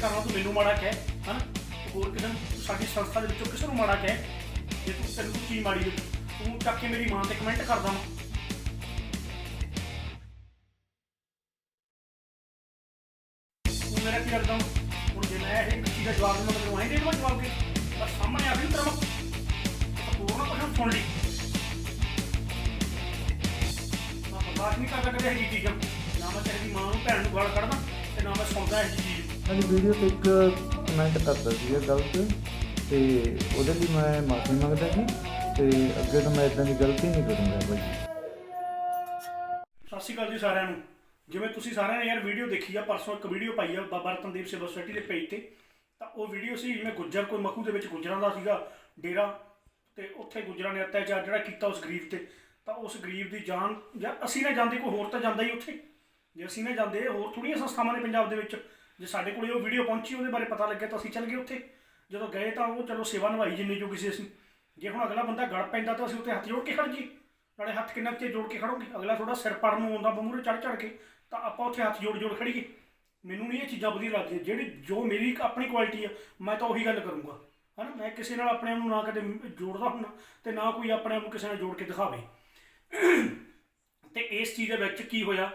ਕਰਨਾ ਤੂੰ ਮੈਨੂੰ ਮਾੜਾ ਕਹਿ, ਹਨਾ? ਹੋਰ ਕਿਸੇ ਨੂੰ ਸਾਡੀ ਸੰਸਥਾ ਦੇ ਵਿੱਚੋਂ ਕਿਸੇ ਨੂੰ ਮਾੜਾ ਕਹਿ, ਜੇ ਤੂੰ ਤੈਨੂੰ ਕੋਈ ਮਾੜੀ ਲੱਗੀ ਤੂੰ ਚੱਕ ਕੇ ਮੇਰੀ ਮਾਂ ਤੇ ਕਮੈਂਟ ਕਰਦਾ ਵਾ ਤੂੰ ਮੇਰਾ ਕੀ ਲੱਗਦਾ? ਹੁਣ ਜੇ ਮੈਂ ਇਹ ਕਿਸੇ ਦਾ ਜਵਾਬ ਦੇਵਾਂ ਮੈਨੂੰ ਆਈ ਦੇ ਦੇਵਾਂ ਜਵਾਬ ਕੇ? ਬਸ ਸਾਹਮਣੇ ਆ ਵੀ ਤੇਰਾ ਹੋਰ ਨਾ ਕੁਝ ਸੁਣ ਲਈ। ਮੈਂ ਬਰਦਾਸ਼ਤ ਨਹੀਂ ਕਰਦਾ ਕਦੇ ਇਹ ਚੀਜ਼ਾਂ। ਨਾ ਮੈਂ ਤੇਰੀ ਮਾਂ ਨੂੰ, ਭੈਣ ਨੂੰ ਗਾਲ ਕੱਢਦਾ ਤੇ ਨਾ ਮੈਂ ਸੁਣਦਾ ਇਹ ਚੀਜ਼। ਹਾਂਜੀ ਵੀਡੀਓ ਤੇ ਇੱਕ ਕਮੈਂਟ ਕਰਦਾ ਸੀਗਾ ਗਲਤ ਤੇ ਉਹਦੇ ਲਈ ਮੈਂ ਮਾਫੀ ਮੰਗਦਾ ਜੀ, ਤੇ ਅੱਗੇ ਤੋਂ ਮੈਂ ਇਦਾਂ ਦੀ ਗਲਤੀ ਨਹੀਂ ਕਰੂੰਗਾ ਬਾਈ ਸਤਿ ਸ਼੍ਰੀ ਅਕਾਲ ਜੀ ਸਾਰਿਆਂ ਨੂੰ। ਜਿਵੇਂ ਤੁਸੀਂ ਸਾਰਿਆਂ ਨੇ ਯਾਰ ਵੀਡੀਓ ਦੇਖੀ ਆ, ਪਰਸੋਂ ਇੱਕ ਵੀਡੀਓ ਪਾਈ ਆ, ਬਾਬਾ ਰਤਨਦੀਪ ਸੇਵਾ ਸੁਸਾਇਟੀ ਦੇ ਪੇਜ ਤੇ। ਤਾਂ ਉਹ ਵੀਡੀਓ ਸੀ, ਜਿਵੇਂ ਗੁੱਜਰ ਕੋਈ ਮਖੂ ਦੇ ਵਿੱਚ ਗੁੱਜਰਾਂ ਦਾ ਸੀਗਾ ਡੇਰਾ, ਤੇ ਉੱਥੇ ਗੁੱਜਰਾਂ ਨੇ ਅਤਿਆਚਾਰ ਜਿਹੜਾ ਕੀਤਾ ਉਸ ਗਰੀਬ ਤੇ। ਤਾਂ ਉਸ ਗਰੀਬ ਦੀ ਜਾਨ, ਜਾਂ ਅਸੀਂ ਨਾ ਜਾਂਦੇ, ਕੋਈ ਹੋਰ ਤਾਂ ਜਾਂਦਾ ਹੀ ਉੱਥੇ। ਜੇ ਅਸੀਂ ਨਾ ਜਾਂਦੇ, ਹੋਰ ਥੋੜੀਆਂ ਸੰਸਥਾਵਾਂ ਨੇ ਪੰਜਾਬ ਦੇ ਵਿੱਚ। ਜੇ ਸਾਡੇ ਕੋਲੇ ਉਹ ਵੀਡੀਓ ਪਹੁੰਚੀ, ਉਹਦੇ ਬਾਰੇ ਪਤਾ ਲੱਗਿਆ ਤਾਂ ਅਸੀਂ ਚੱਲ ਗਏ ਉੱਥੇ। ਜਦੋਂ ਗਏ ਤਾਂ ਉਹ ਚਲੋ ਸੇਵਾ ਨਿਭਾਈ ਜਿੰਨੀ ਜੋ ਕਿਸੇ ਅਸੀਂ। ਜੇ ਹੁਣ ਅਗਲਾ ਬੰਦਾ ਗੜ ਪੈਂਦਾ ਤਾਂ ਅਸੀਂ ਉੱਥੇ ਹੱਥ ਜੋੜ ਕੇ ਖੜ ਜੀ ਨਾਲੇ ਹੱਥ ਕਿੰਨਾ ਕੁ ਜੋੜ ਕੇ ਖੜੋਗੇ? ਅਗਲਾ ਥੋੜਾ ਸਿਰ ਪੜਨ ਨੂੰ ਆਉਂਦਾ, ਬੰਮੂਰੇ ਚੜ ਚੜ ਕੇ, ਤਾਂ ਆਪਾਂ ਉੱਥੇ ਹੱਥ ਜੋੜ ਜੋੜ ਖੜੀਏ। ਮੈਨੂੰ ਨਹੀਂ ਇਹ ਚੀਜ਼ਾਂ ਵਧੀਆ ਲੱਗਦੀਆਂ। ਜਿਹੜੀ ਜੋ ਮੇਰੀ ਆਪਣੀ ਕੁਆਲਿਟੀ ਆ, ਮੈਂ ਤਾਂ ਉਹੀ ਗੱਲ ਕਰੂੰਗਾ। ਹਨਾ? ਮੈਂ ਕਿਸੇ ਨਾਲ ਆਪਣੇ ਆਪ ਨੂੰ ਨਾ ਕਦੇ ਜੋੜਦਾ ਹੁੰਦਾ ਤੇ ਨਾ ਕੋਈ ਆਪਣੇ ਆਪ ਨੂੰ ਕਿਸੇ ਨਾਲ ਜੋੜ ਕੇ ਦਿਖਾਵੇ। ਤੇ ਇਸ ਚੀਜ਼ ਦੇ ਵਿੱਚ ਕੀ ਹੋਇਆ?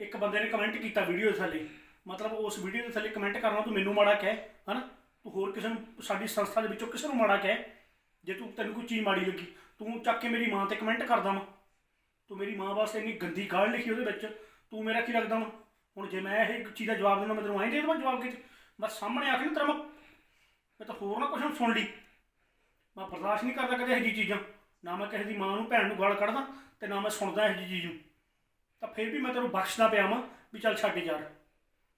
ਇੱਕ ਬੰਦੇ ਨੇ ਕਮੈਂਟ ਕੀਤਾ ਵੀਡੀਓ ਥੱਲੇ। ਮਤਲਬ ਉਸ ਵੀਡੀਓ ਦੇ ਥੱਲੇ ਕਮੈਂਟ ਕਰਨਾ, ਤੂੰ ਮੈਨੂੰ ਮਾੜਾ ਕਹਿ, ਹਨਾ? ਤੂੰ ਹੋਰ ਕਿਸੇ ਨੂੰ, ਸਾਡੀ ਸੰਸਥਾ ਦੇ ਵਿੱਚੋਂ ਕਿਸੇ ਨੂੰ ਮਾੜਾ ਕਹਿ, ਜੇ ਤੂੰ, ਤੈਨੂੰ ਕੋਈ ਚੀਜ਼ ਮਾੜੀ ਲੱਗੀ, ਤੂੰ ਚੱਕ ਕੇ ਮੇਰੀ ਮਾਂ ਤੇ ਕਮੈਂਟ ਕਰਦਾ ਵਾ। ਤੂੰ ਮੇਰੀ ਮਾਂ ਵਾਸਤੇ ਇੰਨੀ ਗੰਦੀ ਗਾਲ ਲਿਖੀ ਉਹਦੇ ਵਿੱਚ, ਤੂੰ ਮੇਰਾ ਕੀ ਲੱਗਦਾ ਵਾ? ਹੁਣ ਜੇ ਮੈਂ ਇਹ ਚੀਜ਼ ਦਾ ਜਵਾਬ ਦੇਣਾ ਮੈਂ ਤੈਨੂੰ ਆਈ ਦੇ ਦੇਵਾਂ ਜਵਾਬ ਕਿਤੇ? ਮੈਂ ਸਾਹਮਣੇ ਆ ਕੇ ਨਾ ਤੇਰਾ ਮੈਂ ਮੈਂ ਤਾਂ ਹੋਰ ਨਾ ਕੁਝ ਸੁਣ ਲਈ। ਮੈਂ ਬਰਦਾਸ਼ਤ ਨਹੀਂ ਕਰਦਾ ਕਦੇ ਇਹੋ ਜਿਹੀ ਚੀਜ਼ਾਂ। ਨਾ ਮੈਂ ਕਿਸੇ ਦੀ ਮਾਂ ਨੂੰ, ਭੈਣ ਨੂੰ ਗਾਲ ਕੱਢਦਾ ਤੇ ਨਾ ਮੈਂ ਸੁਣਦਾ ਇਹੋ ਜਿਹੀ ਚੀਜ਼ ਨੂੰ। ਤਾਂ ਫਿਰ ਵੀ ਮੈਂ ਤੈਨੂੰ ਬਖਸ਼ਦਾ ਪਿਆ ਵਾਂ ਵੀ ਚੱਲ ਛੱਡ ਯਾਰ।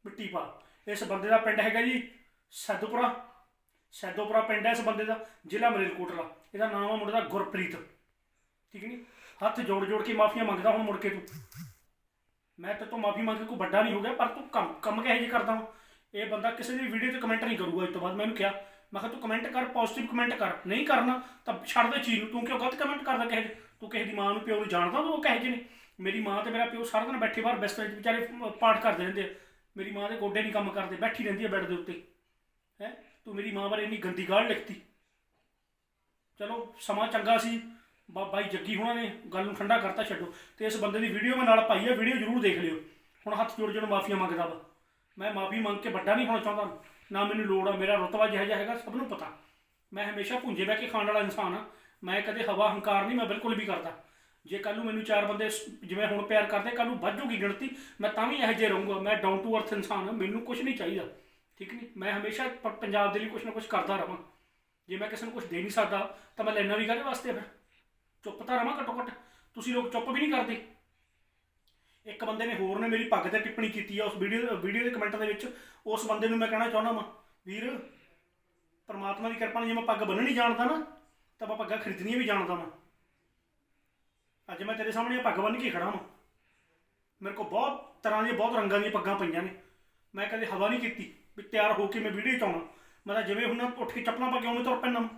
ਮਿੱਟੀ ਪਾ। ਇਸ ਬੰਦੇ ਦਾ ਪਿੰਡ ਹੈਗਾ ਜੀ ਸੈਦੋਪੁਰਾ। ਸੈਦੋਪੁਰਾ ਪਿੰਡ ਹੈ ਇਸ ਬੰਦੇ ਦਾ, ਜ਼ਿਲ੍ਹਾ ਮਰੇਲਕੋਟਲਾ ਇਹਦਾ ਨਾਮ ਆ ਮੁੰਡੇ ਦਾ ਗੁਰਪ੍ਰੀਤ। ਠੀਕ ਨਹੀਂ? ਹੱਥ ਜੋੜ ਜੋੜ ਕੇ ਮਾਫੀਆਂ ਮੰਗਦਾ ਹੁਣ ਮੁੜ ਕੇ ਤੂੰ। ਮੈਂ ਤੇ ਤੋਂ ਮਾਫੀ ਮੰਗ ਕੇ ਕੋਈ ਵੱਡਾ ਨਹੀਂ ਹੋ ਗਿਆ, ਪਰ ਤੂੰ ਕੰਮ ਕੰਮ ਕਿਹੋ ਜਿਹਾ ਕਰਦਾ ਵਾਂ? ਇਹ ਬੰਦਾ ਕਿਸੇ ਦੀ ਵੀਡੀਓ ਤੇ ਕਮੈਂਟ ਨਹੀਂ ਕਰੂਗਾ ਇਸ ਤੋਂ ਬਾਅਦ ਮੈਨੂੰ ਕਿਹਾ। ਮੈਂ ਕਿਹਾ ਤੂੰ ਕਮੈਂਟ ਕਰ ਪੋਜ਼ਿਟਿਵ ਕਮੈਂਟ ਕਰ। ਨਹੀਂ ਕਰਨਾ, ਤਾਂ ਛੱਡ ਦੇ ਚੀਜ਼ ਨੂੰ। ਤੂੰ ਕਿਉਂ ਗਲਤ ਕਮੈਂਟ ਕਰਦਾ ਕਿਸੇ ਦੇ ਤੂੰ ਕਿਸੇ ਦੀ ਮਾਂ ਨੂੰ, ਪਿਓ ਨੂੰ ਜਾਣਦਾ ਤੂੰ ਉਹ ਕਹੇ ਜਿਹੇ ਨੇ? ਮੇਰੀ ਮਾਂ ਤੇ ਮੇਰਾ ਪਿਓ ਸਾਰਾ ਦਿਨ ਬੈਠੇ ਬਾਹਰ, ਬਿਸਤਰੇ 'ਚ ਵਿਚਾਰੇ ਪਾਠ ਕਰਦੇ ਰਹਿੰਦੇ ਆ। ਮੇਰੀ ਮਾਂ ਦੇ ਗੋਡੇ ਨਹੀਂ ਕੰਮ ਕਰਦੇ, ਬੈਠੀ ਰਹਿੰਦੀ ਹੈ ਬੈੱਡ ਦੇ ਉੱਤੇ। ਹੈ? ਤੂੰ ਮੇਰੀ ਮਾਂ ਬਾਰੇ ਇੰਨੀ ਗੰਦੀ ਗਾਲ ਲਿਖਤੀ। ਚਲੋ, ਸਮਾਂ ਚੰਗਾ ਸੀ। ਬਾ- ਬਾਈ ਜੱਗੀ ਹੁਣਾਂ ਨੇ ਗੱਲ ਨੂੰ ਠੰਡਾ ਕਰਤਾ, ਛੱਡੋ। ਤੇ ਇਸ ਬੰਦੇ ਦੀ ਵੀਡੀਓ ਮੈਂ ਨਾਲ ਪਾਈ ਹੈ ਵੀਡੀਓ ਜ਼ਰੂਰ ਦੇਖ ਲਿਓ। ਹੁਣ ਹੱਥ ਜੋੜ ਜੋੜ ਮਾਫੀਆਂ ਮੰਗਦਾ ਵਾ। ਮੈਂ ਮਾਫੀ ਮੰਗ ਕੇ ਵੱਡਾ ਨਹੀਂ ਹੋਣਾ ਚਾਹੁੰਦਾ। ਨਾ ਮੈਨੂੰ ਲੋੜ ਆ, ਮੇਰਾ ਰੁਤਬਾ ਜਿਹੋ ਜਿਹਾ ਹੈਗਾ, ਸਭ ਨੂੰ ਪਤਾ। ਮੈਂ ਹਮੇਸ਼ਾ ਭੁੰਜੇ ਬਹਿ ਕੇ ਖਾਣ ਵਾਲਾ ਇਨਸਾਨ ਆ। ਮੈਂ ਕਦੇ ਹਵਾ ਹੰਕਾਰ ਨਹੀਂ, ਮੈਂ ਬਿਲਕੁਲ ਵੀ ਕਰਦਾ। ਜੇ ਕੱਲ ਨੂੰ ਮੈਨੂੰ ਚਾਰ ਬੰਦੇ ਸ- ਜਿਵੇਂ ਹੁਣ ਪਿਆਰ ਕਰਦੇ ਕੱਲ ਨੂੰ ਵੱਜੂਗੀ ਗਿਣਤੀ, ਮੈਂ ਤਾਂ ਵੀ ਇਹੋ ਜਿਹੇ ਰਹੂੰਗਾ। ਮੈਂ ਡਾਊਨ ਟੂ ਅਰਥ ਇਨਸਾਨ ਹਾਂ, ਮੈਨੂੰ ਕੁਝ ਨਹੀਂ ਚਾਹੀਦਾ। ਠੀਕ ਨਹੀਂ ਮੈਂ ਹਮੇਸ਼ਾ ਪ- ਪੰਜਾਬ ਦੇ ਲਈ ਕੁਝ ਨਾ ਕੁਝ ਕਰਦਾ ਰਹਾਂ ਜੇ ਮੈਂ ਕਿਸੇ ਨੂੰ ਕੁਝ ਦੇ ਨਹੀਂ ਸਕਦਾ, ਤਾਂ ਮੈਂ ਲੈਣਾ ਵੀ ਕਾਹਦੇ ਵਾਸਤੇ ਫਿਰ? ਚੁੱਪ ਤਾਂ ਰਵਾਂ ਘੱਟੋ ਘੱਟ। ਤੁਸੀਂ ਲੋਕ ਚੁੱਪ ਵੀ ਨਹੀਂ ਕਰਦੇ। ਇੱਕ ਬੰਦੇ ਨੇ ਹੋਰ ਨੇ ਮੇਰੀ ਪੱਗ ਤੇ ਟਿੱਪਣੀ ਕੀਤੀ ਆ, ਉਸ ਵੀਡੀਓ ਵੀਡੀਓ ਦੇ ਕਮੈਂਟ ਦੇ ਵਿੱਚ, ਉਸ ਬੰਦੇ ਨੂੰ ਮੈਂ ਕਹਿਣਾ ਚਾਹੁੰਦਾ ਵਾਂ, ਵੀਰ, ਪਰਮਾਤਮਾ ਦੀ ਕਿਰਪਾ ਨਾਲ ਜੇ ਮੈਂ ਪੱਗ ਬੰਨਣੀ ਜਾਣਦਾ ਨਾ, ਤਾਂ ਮੈਂ ਪੱਗਾਂ ਖਰੀਦਣੀਆਂ ਵੀ ਜਾਣਦਾ ਵਾਂ। ਅੱਜ ਮੈਂ ਤੇਰੇ ਸਾਹਮਣੇ ਇਹ ਪੱਗ ਬੰਨ੍ਹ ਕੇ ਖੜਾ ਵਾਂ। ਮੇਰੇ ਕੋਲ ਬਹੁਤ ਤਰ੍ਹਾਂ ਦੀਆਂ ਬਹੁਤ ਰੰਗਾਂ ਦੀਆਂ ਪੱਗਾਂ ਪਈਆਂ ਨੇ। ਮੈਂ ਕਦੇ ਹਵਾ ਨਹੀਂ ਕੀਤੀ ਵੀ ਤਿਆਰ ਹੋ ਕੇ ਮੈਂ ਵੀਡੀਓ ਚ ਆਉਣਾ। ਮੈਂ ਤਾਂ ਜਿਵੇਂ ਹੁਣ ਉੱਠ ਕੇ ਚੱਪਲਾਂ ਪਾ ਕੇ ਉਵੇਂ ਤੁਰ ਪੈਣਾ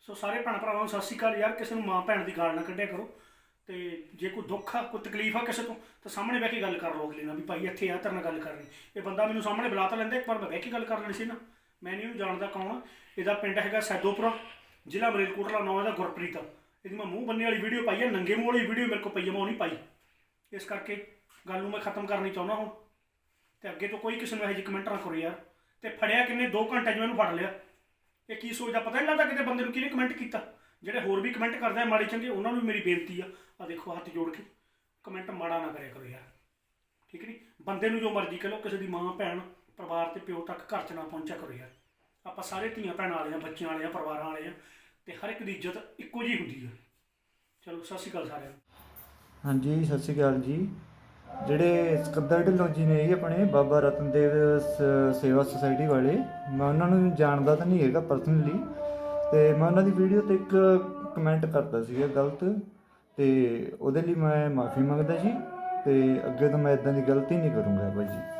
ਸੋ ਸਾਰੇ ਭੈਣ ਭਰਾਵਾਂ ਨੂੰ ਸਤਿ ਸ਼੍ਰੀ ਅਕਾਲ ਯਾਰ, ਕਿਸੇ ਨੂੰ ਮਾਂ ਭੈਣ ਦੀ ਗਾਲ ਨਾ ਕੱਢਿਆ ਕਰੋ। ਤੇ ਜੇ ਕੋਈ ਦੁੱਖ ਆ, ਕੋਈ ਤਕਲੀਫ ਆ ਕਿਸੇ ਤੋਂ, ਤਾਂ ਸਾਹਮਣੇ ਬਹਿ ਕੇ ਗੱਲ ਕਰ ਲਓ ਅਗਲੇ ਨਾਲ ਵੀ ਭਾਈ ਇੱਥੇ ਆ, ਤੇਰੇ ਨਾਲ ਗੱਲ ਕਰਨੀ। ਇਹ ਬੰਦਾ ਮੈਨੂੰ ਸਾਹਮਣੇ ਬੁਲਾ ਤਾਂ ਲੈਂਦਾ, ਇੱਕ ਵਾਰ ਮੈਂ ਬਹਿ ਕੇ ਗੱਲ ਕਰ ਲੈਣੀ ਸੀ ਨਾ। ਮੈਂ ਨਹੀਂ ਉਹਨੂੰ ਜਾਣਦਾ ਕੌਣ ਇਹਦਾ ਪਿੰਡ ਹੈਗਾ ਸੈਦੋਪੁਰਾ, ਜ਼ਿਲ੍ਹਾ ਮਰੇਲਕੋਟਲਾ ਨਾਂ ਦਾ ਗੁਰਪ੍ਰੀਤ ਆ। ਇਹਦੀ ਮੈਂ ਮੂੰਹ ਬੰਨੇ ਵਾਲੀ ਵੀਡੀਓ ਪਾਈ ਆ, ਨੰਗੇ ਮੂੰਹ ਵਾਲੀ ਵੀਡੀਓ ਮੇਰੇ ਕੋਲ ਪਈ ਆ, ਮੈਂ ਉਹ ਨਹੀਂ ਪਾਈ। ਇਸ ਕਰਕੇ ਗੱਲ ਨੂੰ ਮੈਂ ਖਤਮ ਕਰਨੀ ਚਾਹੁੰਦਾ ਹੁਣ। ਤੇ ਅੱਗੇ ਤੋਂ ਕੋਈ ਕਿਸੇ ਨੂੰ ਇਹੋ ਜਿਹੀ ਕਮੈਂਟ ਨਾ ਕਰੋ ਯਾਰ। ਤੇ ਫੜਿਆ ਕਿੰਨੇ 2 ਘੰਟੇ 'ਚ ਮੈਨੂੰ ਫੜ ਲਿਆ। ਇਹ ਕੀ ਸੋਚਦਾ ਪਤਾ ਨਹੀਂ ਲੱਗਦਾ ਕਿਤੇ ਬੰਦੇ ਨੂੰ ਕਿਹਨੇ ਕਮੈਂਟ ਕੀਤਾ। ਜਿਹੜੇ ਹੋਰ ਵੀ ਕਮੈਂਟ ਕਰਦੇ ਆ ਮਾੜੇ ਚੰਗੇ, ਉਹਨਾਂ ਨੂੰ ਵੀ ਮੇਰੀ ਬੇਨਤੀ ਆ। ਆ ਦੇਖੋ, ਹੱਥ ਜੋੜ ਕੇ ਕਮੈਂਟ ਮਾੜਾ ਨਾ ਕਰਿਆ ਕਰੋ ਯਾਰ। ਠੀਕ ਨਹੀਂ ਬੰਦੇ ਨੂੰ ਜੋ ਮਰਜ਼ੀ ਕਹ ਲਓ, ਕਿਸੇ ਦੀ ਮਾਂ, ਭੈਣ, ਪਰਿਵਾਰ ਤੇ ਪਿਓ ਤੱਕ ਘਰ 'ਚ ਨਾ ਪਹੁੰਚਿਆ ਕਰੋ ਯਾਰ। ਆਪਾਂ ਸਾਰੇ ਧੀਆਂ ਭੈਣਾਂ ਵਾਲੇ ਆ, ਬੱਚਿਆਂ ਵਾਲੇ ਆ, ਪਰਿਵਾਰਾਂ ਵਾਲੇ ਆ। ਤੇ ਹਰ ਇੱਕ ਦੀ ਇੱਜ਼ਤ ਇੱਕੋ ਜਿਹੀ ਹੁੰਦੀ ਆ। ਚਲੋ, ਸਤਿ ਸ਼੍ਰੀ ਅਕਾਲ ਸਾਰਿਆਂ ਨੂੰ। ਹਾਂਜੀ, ਸਤਿ ਸ਼੍ਰੀ ਅਕਾਲ ਜੀ। ਜਿਹੜੇ ਸਕੱਦਰ ਢਿੱਲੋਂ ਜੀ ਨੇ ਜੀ ਆਪਣੇ ਬਾਬਾ ਰਤਨਦੇਵ ਸ- ਸੇਵਾ ਸੁਸਾਇਟੀ ਵਾਲੇ, ਮੈਂ ਉਹਨਾਂ ਨੂੰ ਜਾਣਦਾ ਤਾਂ ਨਹੀਂ ਹੈਗਾ ਪਰਸਨਲੀ ਤੇ ਮੈਂ ਉਹਨਾਂ ਦੀ ਵੀਡੀਓ ਤੇ ਇੱਕ ਕਮੈਂਟ ਕਰਦਾ ਸੀਗਾ ਗਲਤ। ਤੇ ਉਹਦੇ ਲਈ ਮੈਂ ਮਾਫੀ ਮੰਗਦਾ ਜੀ। ਤੇ ਅੱਗੇ ਤੋਂ ਮੈਂ ਇਦਾਂ ਦੀ ਗਲਤੀ ਨਹੀਂ ਕਰੂੰਗਾ ਬਾਈ ਜੀ।